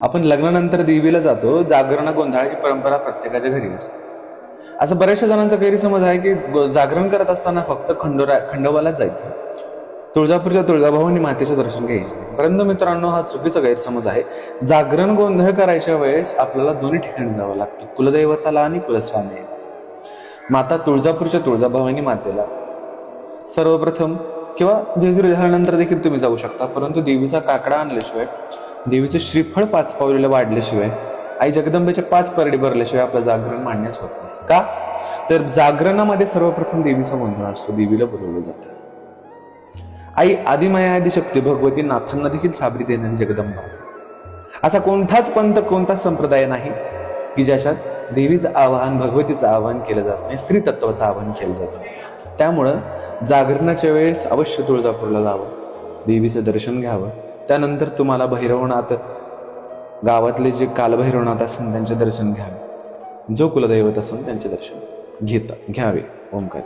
आपण लग्नानंतर देवीला जातो जागरण गोंधळाची परंपरा प्रत्येकाच्या घरी असते. असं बऱ्याचशा जणांचा गैरसमज आहे की जागरण करत असताना फक्त खंडोरा खंडोबालाच जायचं. तुळजापूरच्या तुळजाभवानी मातेचं दर्शन घ्यायचे परंतु मित्रांनो हा चुकीचा गैरसमज आहे. जागरण गोंधळ करायच्या वेळेस आपल्याला दोन्ही ठिकाणी जावं लागतं. कुलदैवताला आणि कुलस्वामी माता तुळजापूरच्या तुळजाभवानी मातेला. सर्वप्रथम किंवा जेजुरी झाल्यानंतर देखील तुम्ही जाऊ शकता परंतु देवीचा काकडा आणल्याशिवाय देवीचं श्रीफळ पाच पावलेलं वाढल्याशिवाय आई जगदंबेच्या पाच परडी भरल्याशिवाय आपलं जागरण मांडण्यास होत नाही. का? तर जागरणामध्ये सर्वप्रथम देवीचा गोंधळ असतो देवीला बोलवलं जातं. आई आदिमाया आदिशक्ती भगवती नाथांना देखील साबरी देणारी जगदंबा. असा कोणताच पंथ कोणता संप्रदाय नाही की ज्याच्यात देवीचं आवाहन भगवतीचं आवाहन केलं जात नाही स्त्री तत्वाचं आवाहन केलं जातं त्यामुळं जागरणाच्या वेळेस अवश्य तुळजापूरला जावं देवीचं दर्शन घ्यावं त्यानंतर तुम्हाला भैरवनाथ गावातले जे कालभैरवनाथ असेल त्यांचे दर्शन घ्यावे. जो कुलदैवत असेल त्यांचे दर्शन घेता घ्यावे. ओंकार.